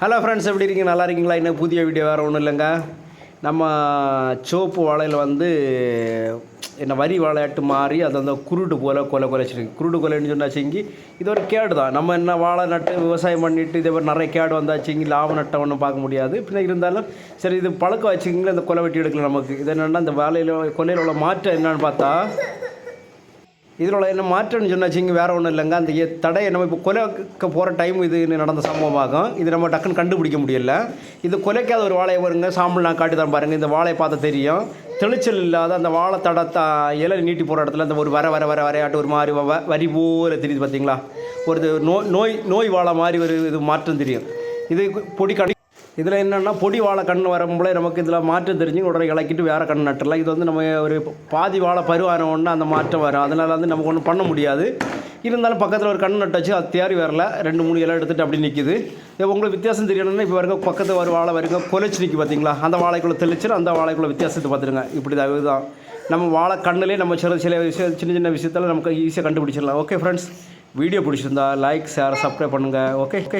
Hello friends எப்படி இருக்கீங்க? நல்லா இருக்கீங்களா? இன்னும் புதிய வீடியோ வேறு ஒன்றும் இல்லைங்க. நம்ம சோப்பு வாழையில் வந்து என்ன வரி வாழையாட்டு மாறி அது அந்த குருடு போல் கொலை கொலைச்சிருக்கு குருடு கொலைன்னு சொன்னாச்சிங்கி இது ஒரு கேடு தான். நம்ம என்ன வாழை நட்டு விவசாயம் பண்ணிட்டு இதே மாதிரி நிறைய கேடு வந்தாச்சிங்கி லாபம் நட்டம் ஒன்றும் பார்க்க முடியாது. பின்ன இருந்தாலும் சரி இது பழக்கம் வச்சுக்கிங்களா இந்த கொலை வெட்டி எடுக்கல நமக்கு. இது என்னென்னா இந்த வேலையில் கொலையில் உள்ள மாற்றம் என்னன்னு பார்த்தா இதில் உள்ள என்ன மாற்றம்னு சொன்னாச்சிங்க வேறு ஒன்றும் இல்லைங்க. அந்த தடையை நம்ம இப்போ கொலைக்க போகிற டைம் இது நடந்த சம்பவமாகும். இது நம்ம டக்குன்னு கண்டுபிடிக்க முடியல. இது கொலைக்காத ஒரு வாழையை வருங்க. சாம்பிள் நான் காட்டி தான் பாருங்கள் இந்த வாழையை பார்த்தா தெரியும். தெளிச்சல் இல்லாத அந்த வாழை தடத்தை இலை நீட்டி போகிற இடத்துல அந்த ஒரு வர வர வர வரையாட்டு ஒரு மாதிரி வரி போல தெரியுது பார்த்தீங்களா ஒரு நோய் நோய் நோய் வாழை மாதிரி ஒரு இது மாற்றம் தெரியும். இது பொடி கடி இதில் என்னென்னா பொடி வாழை கண் வரும்போது நமக்கு இதில் மாற்றம் தெரிஞ்சு உடனே இலக்கிட்டு வேறு கண் நட்டுலாம். இது வந்து நம்ம ஒரு பாதி வாழை பருவான ஒன்று அந்த மாற்றம் வரும். அதனால் வந்து நமக்கு ஒன்றும் பண்ண முடியாது. இருந்தாலும் பக்கத்தில் ஒரு கண் நட்டாச்சு அது தேறி வரல. ரெண்டு மூணு இலை எடுத்துகிட்டு அப்படி நிற்கிது உங்களுக்கு வித்தியாசம் தெரியணும்னா இப்போ வரைக்கும் பக்கத்தில் ஒரு வாழை வரைக்கும் கொலைச்சு நிற்கி பார்த்தீங்களா அந்த வாழைக்குள்ளே தெளிச்சு அந்த வாழைக்குள்ள வித்தியாசத்தை பார்த்துருங்க. இப்படி தான் இதுதான். நம்ம வாழை கண்ணுலேயே நம்ம சில சில விஷயம் சின்ன சின்ன விஷயத்தில் நமக்கு ஈஸியாக கண்டுபிடிச்சிடலாம். ஓகே ஃப்ரெண்ட்ஸ் வீடியோ பிடிச்சிருந்தா லைக் ஷேர் சப்ஸ்கிரைப் பண்ணுங்கள் ஓகே